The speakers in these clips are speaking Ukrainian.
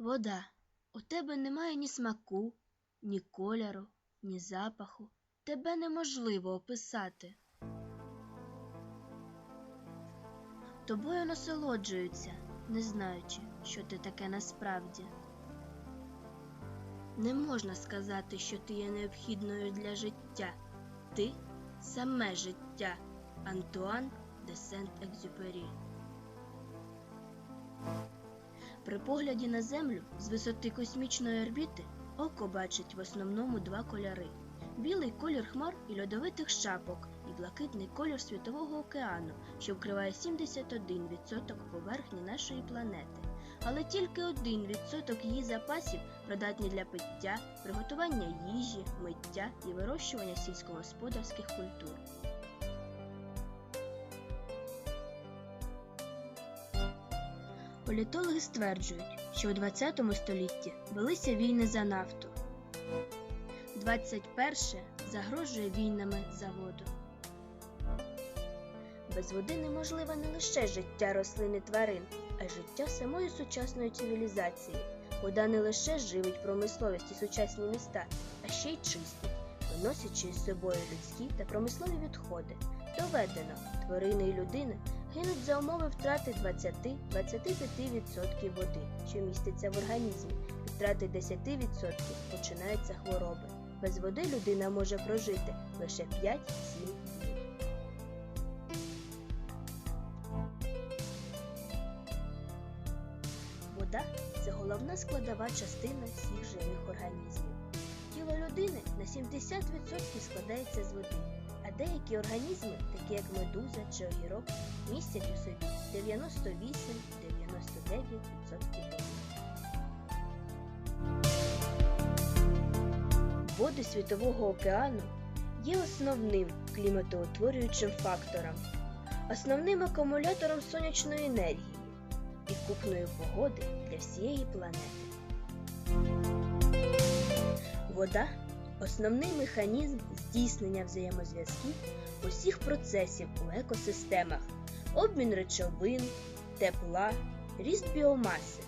Вода. У тебе немає ні смаку, ні кольору, ні запаху. Тебе неможливо описати. Тобою насолоджуються, не знаючи, що ти таке насправді. Не можна сказати, що ти є необхідною для життя. Ти саме життя. Антуан де Сент-Екзюпері. При погляді на Землю з висоти космічної орбіти око бачить в основному два кольори: білий колір хмар і льодовитих шапок, і блакитний колір світового океану, що вкриває 71% поверхні нашої планети. Але тільки 1% її запасів придатні для пиття, приготування їжі, миття і вирощування сільськогосподарських культур. Політологи стверджують, що у 20 столітті велися війни за нафту. 21 загрожує війнами за воду. Без води неможливе не лише життя рослин і тварин, а й життя самої сучасної цивілізації. Вода не лише живить промисловість і сучасні міста, а ще й чистить, виносячи із собою людські та промислові відходи. Доведено, тварини і людини гинуть за умови втрати 20-25% води, що міститься в організмі. Втрати 10% починаються хвороби. Без води людина може прожити лише 5-7 днів. Вода це головна складова частина всіх живих організмів. Тіло людини на 70% складається з води, деякі організми, такі як медуза чи огірок, містять у собі 98-99% води. Води Світового океану є основним кліматоутворюючим фактором, основним акумулятором сонячної енергії і купної погоди для всієї планети. Вода основний механізм здійснення взаємозв'язків усіх процесів у екосистемах, обмін речовин, тепла, ріст біомаси.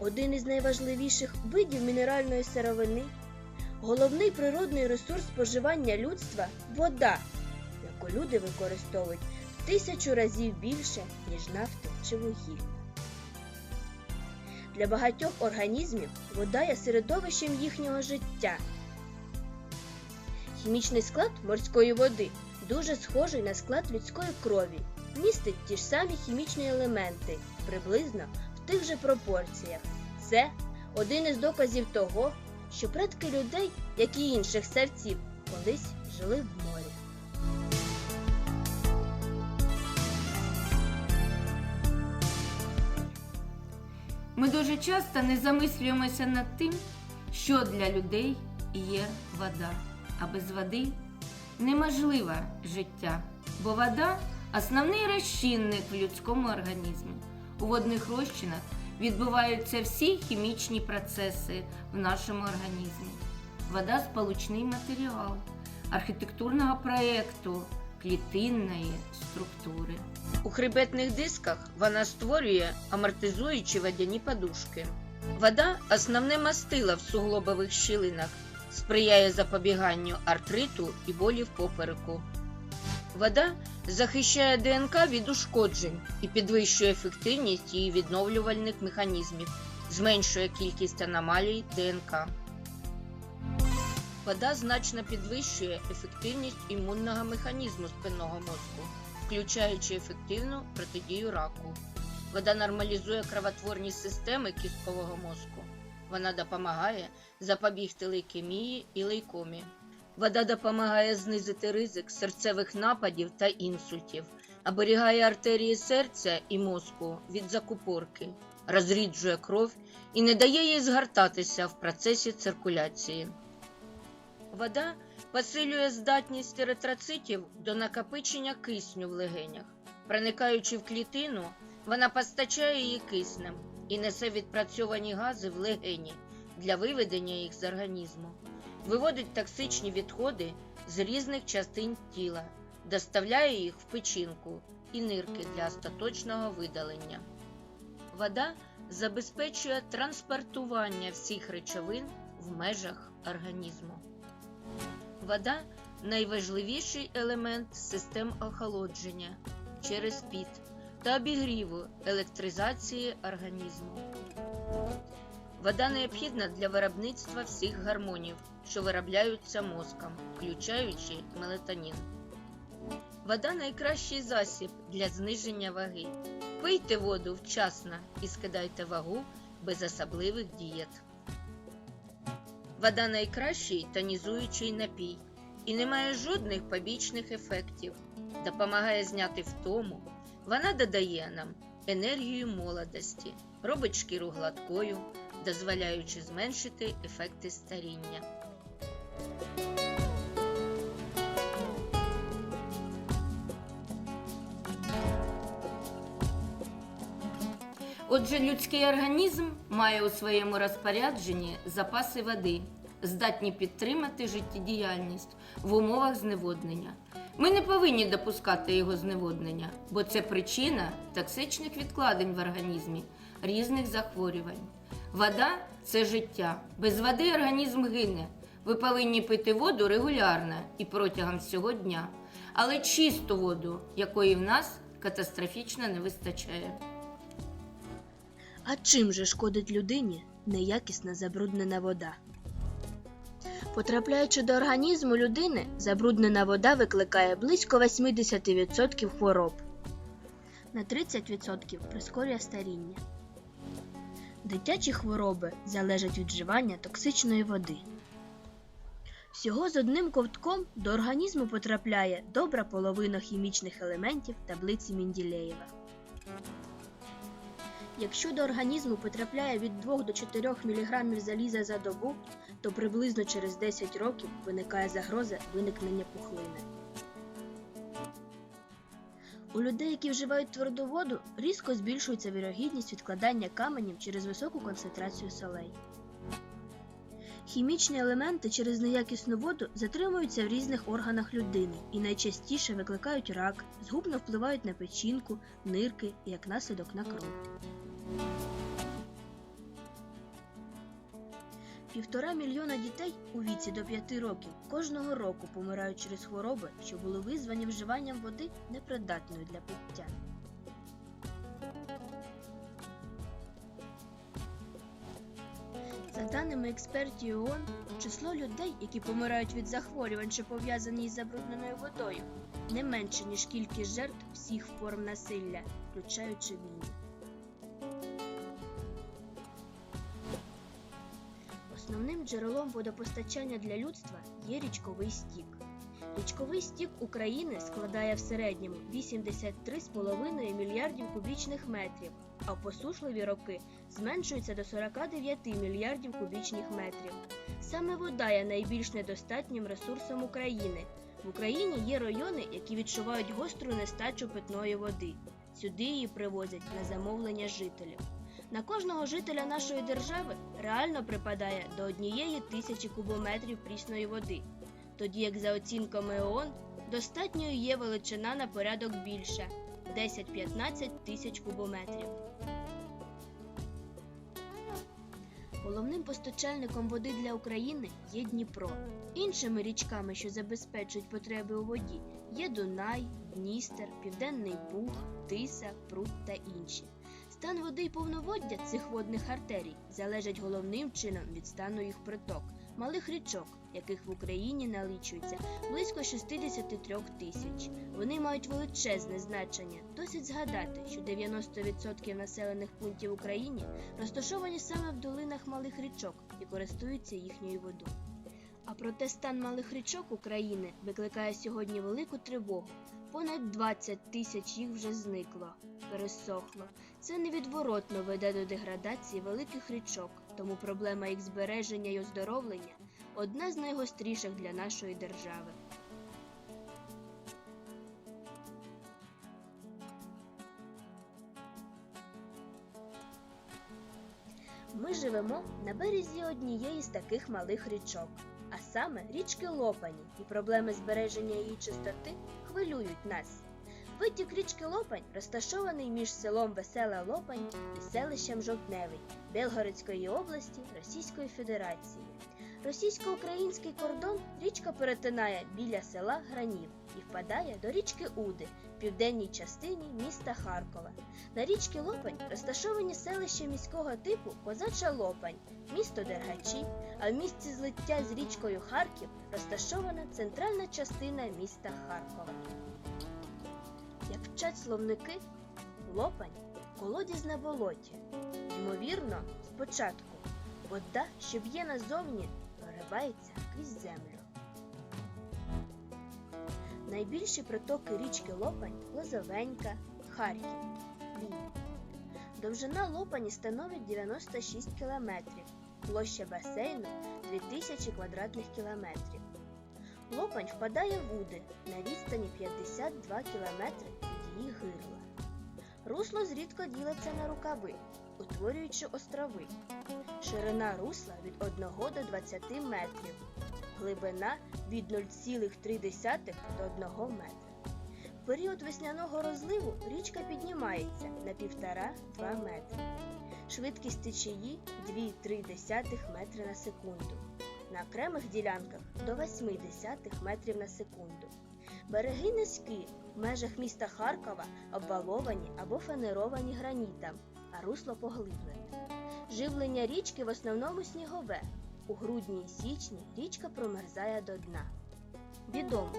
Один із найважливіших видів мінеральної сировини, головний природний ресурс споживання людства вода, яку люди використовують в тисячу разів більше, ніж нафти чи вугілля. Для багатьох організмів вода є середовищем їхнього життя. Хімічний склад морської води дуже схожий на склад людської крові, містить ті ж самі хімічні елементи, приблизно в тих же пропорціях. Це один із доказів того, що предки людей, як і інших савців, колись жили в морі. Ми дуже часто не замислюємося над тим, що для людей є вода, а без води неможливе життя, бо вода основний розчинник в людському організмі. У водних розчинах відбуваються всі хімічні процеси в нашому організмі. Вода сполучний матеріал архітектурного проєкту клітинної структури. У хребетних дисках вона створює амортизуючі водяні подушки. Вода основне мастило в суглобових щілинах, сприяє запобіганню артриту і болі в попереку. Вода захищає ДНК від ушкоджень і підвищує ефективність її відновлювальних механізмів, зменшує кількість аномалій ДНК. Вода значно підвищує ефективність імунного механізму спинного мозку включаючи ефективну протидію раку. Вода нормалізує кровотворні системи кісткового мозку. Вона допомагає запобігти лейкемії і лейкомі. Вода допомагає знизити ризик серцевих нападів та інсультів, оберігає артерії серця і мозку від закупорки, розріджує кров і не дає їй згортатися в процесі циркуляції. Вода посилює здатність еритроцитів до накопичення кисню в легенях. Проникаючи в клітину, вона постачає її киснем і несе відпрацьовані гази в легені для виведення їх з організму, виводить токсичні відходи з різних частин тіла, доставляє їх в печінку і нирки для остаточного видалення. Вода забезпечує транспортування всіх речовин в межах організму. Вода найважливіший елемент систем охолодження через піт та обігріву електризації організму. Вода необхідна для виробництва всіх гормонів, що виробляються мозком, включаючи мелатонін. Вода найкращий засіб для зниження ваги. Пийте воду вчасно і скидайте вагу без особливих дієт. Вода найкращий тонізуючий напій і не має жодних побічних ефектів, допомагає зняти втому. Вона додає нам енергію молодості, робить шкіру гладкою, дозволяючи зменшити ефекти старіння. Отже, людський організм має у своєму розпорядженні запаси води, здатні підтримати життєдіяльність в умовах зневоднення. Ми не повинні допускати його зневоднення, бо це причина токсичних відкладень в організмі, різних захворювань. Вода це життя. Без води організм гине. Ви повинні пити воду регулярно і протягом всього дня, але чисту воду, якої в нас катастрофічно не вистачає. А чим же шкодить людині неякісна забруднена вода? Потрапляючи до організму людини, забруднена вода викликає близько 80% хвороб. На 30% прискорює старіння. Дитячі хвороби залежать від вживання токсичної води. Всього з одним ковтком до організму потрапляє добра половина хімічних елементів таблиці Менділеєва. Якщо до організму потрапляє від 2 до 4 мг заліза за добу, то приблизно через 10 років виникає загроза виникнення пухлини. У людей, які вживають тверду воду, різко збільшується вірогідність відкладання каменів через високу концентрацію солей. Хімічні елементи через неякісну воду затримуються в різних органах людини і найчастіше викликають рак, згубно впливають на печінку, нирки і як наслідок на кров. Півтора мільйона дітей у віці до 5 років кожного року помирають через хвороби, що були визвані вживанням води непридатної для пиття. За даними експертів ООН, число людей, які помирають від захворювань, що пов'язані із забрудненою водою, не менше, ніж кількість жертв всіх форм насилля, включаючи війну. Основним джерелом водопостачання для людства є річковий стік. Річковий стік України складає в середньому 83,5 мільярдів кубічних метрів, а в посушливі роки зменшується до 49 мільярдів кубічних метрів. Саме вода є найбільш недостатнім ресурсом України. В Україні є райони, які відчувають гостру нестачу питної води. Сюди її привозять на замовлення жителів. На кожного жителя нашої держави реально припадає до однієї тисячі кубометрів прісної води, тоді як за оцінками ООН достатньою є величина на порядок більша 10-15 тисяч кубометрів. Головним постачальником води для України є Дніпро. Іншими річками, що забезпечують потреби у воді, є Дунай, Дністер, Південний Буг, Тиса, Прут та інші. Стан води і повноводдя цих водних артерій залежить головним чином від стану їх приток, малих річок, яких в Україні налічується близько 63 тисяч. Вони мають величезне значення. Досить згадати, що 90% населених пунктів в Україні розташовані саме в долинах малих річок і користуються їхньою водою. А проте стан малих річок України викликає сьогодні велику тривогу. Понад 20 тисяч їх вже зникло, пересохло. Це невідворотно веде до деградації великих річок, тому проблема їх збереження і оздоровлення одна з найгостріших для нашої держави. Ми живемо на березі однієї з таких малих річок, а саме річки Лопані, і проблеми збереження її чистоти хвилюють нас. Витік річки Лопань розташований між селом Весела Лопань і селищем Жовтневий Белгородської області Російської Федерації. Російсько-український кордон річка перетинає біля села Гранів і впадає до річки Уди в південній частині міста Харкова. На річці Лопань розташовані селища міського типу Козача Лопань, місто Дергачі, а в місці злиття з річкою Харків розташована центральна частина міста Харкова. Як вчать словники, Лопань колодязь на болоті. Ймовірно, спочатку вода, що б'є назовні, проривається крізь землю. Найбільші притоки річки Лопань Лозовенька, Харків, Львів. Довжина Лопані становить 96 кілометрів, площа басейну 2000 квадратних кілометрів. Лопань впадає в Уди на відстані 52 кілометри від її гирла. Русло зрідко ділиться на рукави, утворюючи острови. Ширина русла від 1 до 20 метрів, глибина від 0,3 до 1 метра. В період весняного розливу річка піднімається на 1,5-2 метри. Швидкість течії 2,3 метри на секунду. На окремих ділянках до 0,8 метрів на секунду. Береги низькі, в межах міста Харкова обваловані або фанеровані гранітом, а русло поглиблене. Живлення річки в основному снігове. У грудні і січні річка промерзає до дна. Відомо,